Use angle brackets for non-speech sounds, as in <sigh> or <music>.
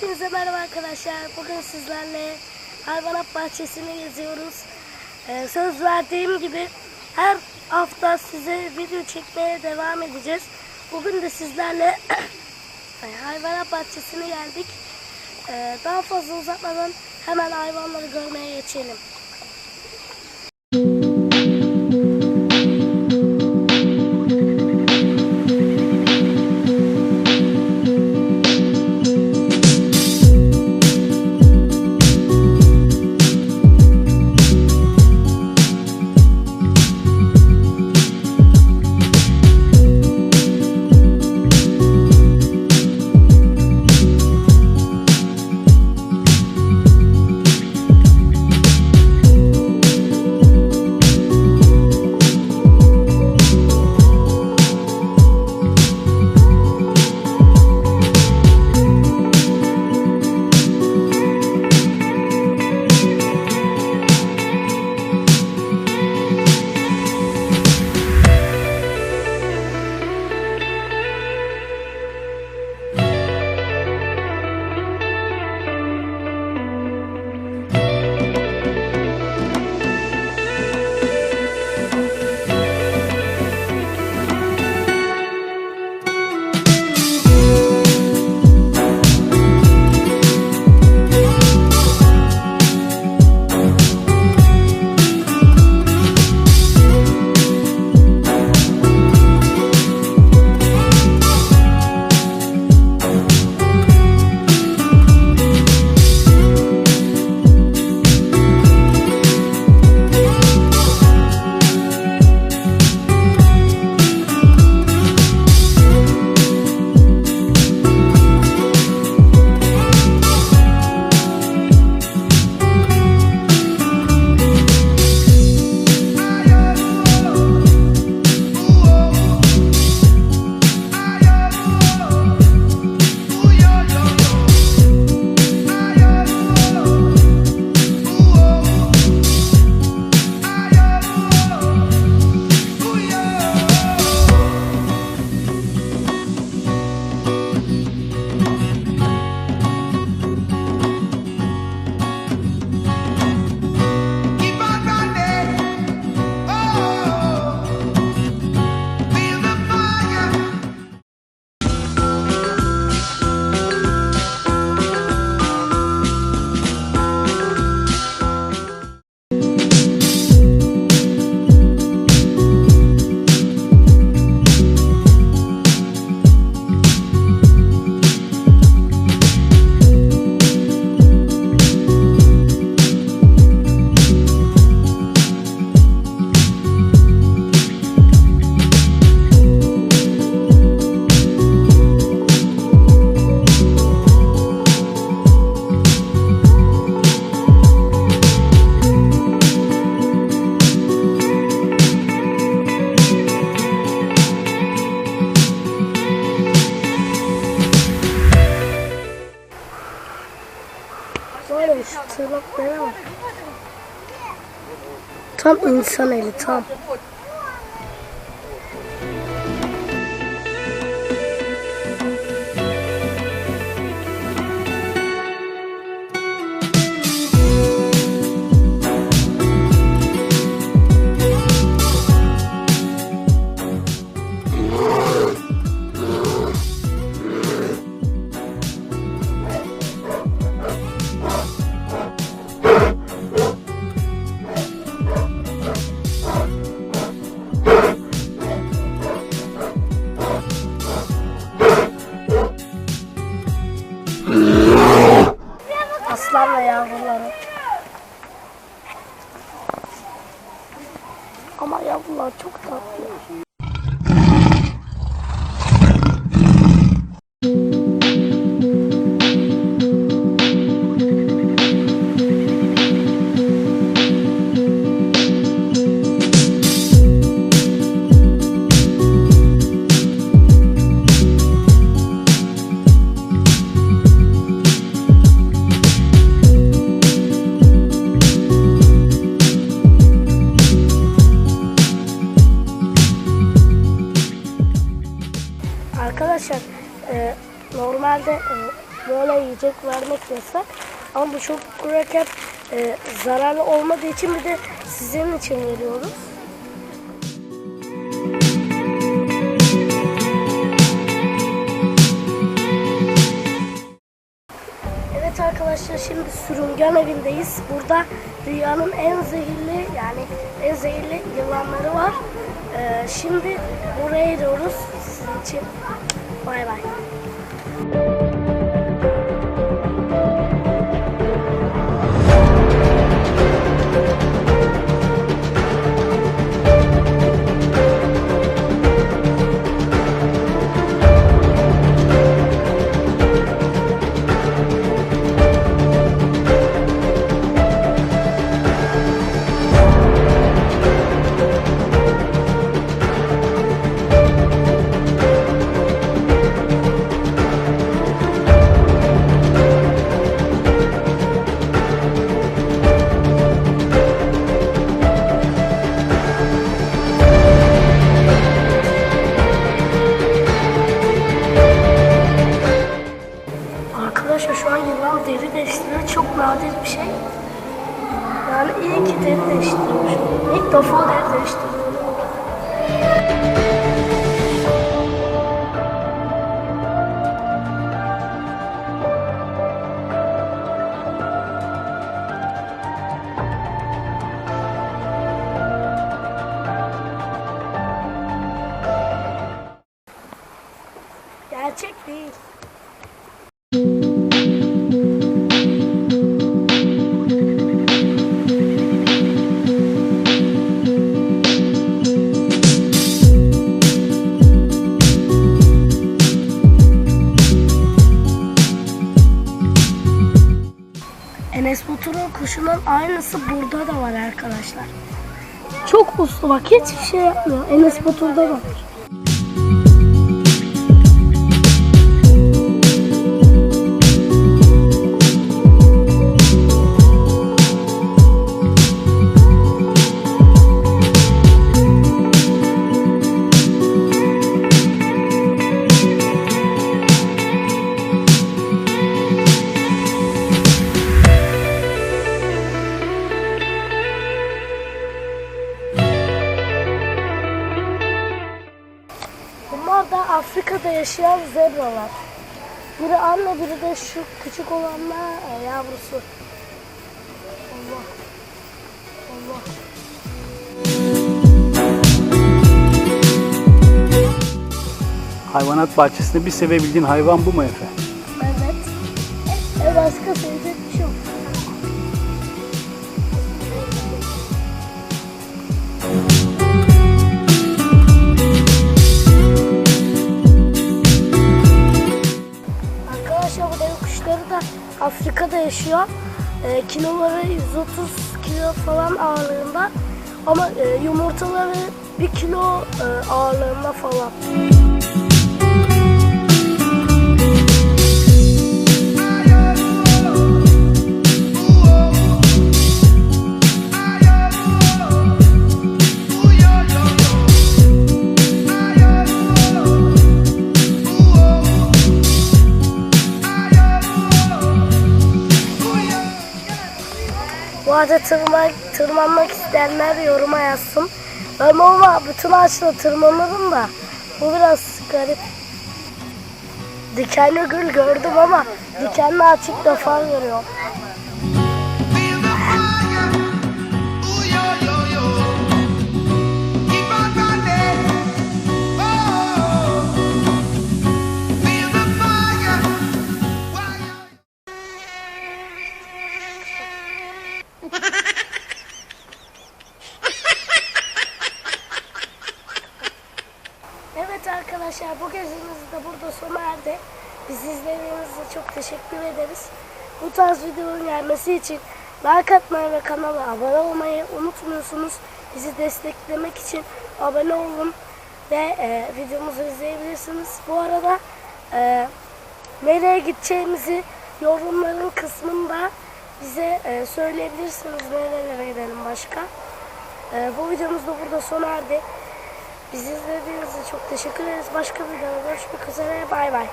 Hepinize merhaba arkadaşlar. Bugün sizlerle hayvanat bahçesini geziyoruz. Ee, söz verdiğim gibi her hafta size video çekmeye devam edeceğiz. Bugün de sizlerle <clears throat> hayvanat bahçesine geldik. Ee, daha fazla uzatmadan hemen hayvanları görmeye geçelim. Tırnaklara bak. Tam insan eli tam. Ama yavrular çok tatlı. Böyle yiyecek vermek yasak. Ama bu çok kurarken e, zararlı olmadığı için bir de sizin için veriyoruz. Evet arkadaşlar şimdi sürüngen evindeyiz. Burada dünyanın en zehirli yani en zehirli yılanları var. Ee, şimdi buraya gidiyoruz sizin için. Bay bay. Arkadaşlar şu an yılan deri değiştiriyor. Çok nadir bir şey. Yani iyi ki deri değiştiriyormuş. İlk defa deri değiştiriyorum. Kuşunun aynısı burada da var arkadaşlar. Çok uslu bak hiçbir şey yapmıyor. Enes Batur'da bak. Bunlar yaşayan zebralar. Biri anne biri de şu küçük olanlar e, yavrusu. Allah. Allah. Hayvanat bahçesinde bir sevebildiğin hayvan bu mu Efe? Evet. E başka söyleyecek Yaşıyor. E, kiloları 130 kilo falan ağırlığında. Ama e, yumurtaları 1 kilo e, ağırlığında falan. Bu arada tırma, tırmanmak isteyenler yoruma yazsın. Ben ama bütün ağaçla tırmanırım da bu biraz garip. Dikenli gül gördüm ama dikenli ilk defa görüyorum. Arkadaşlar bu gezimiz de burada sona erdi. Bizi izlediğiniz çok teşekkür ederiz. Bu tarz videoların gelmesi için like atmayı ve kanala abone olmayı unutmuyorsunuz. Bizi desteklemek için abone olun ve e, videomuzu izleyebilirsiniz. Bu arada e, nereye gideceğimizi yorumların kısmında bize e, söyleyebilirsiniz. Nerelere gidelim başka. E, bu videomuz da burada sona erdi. Bizi izlediğiniz için çok teşekkür ederiz. Başka bir videoda görüşmek üzere. Bay bay.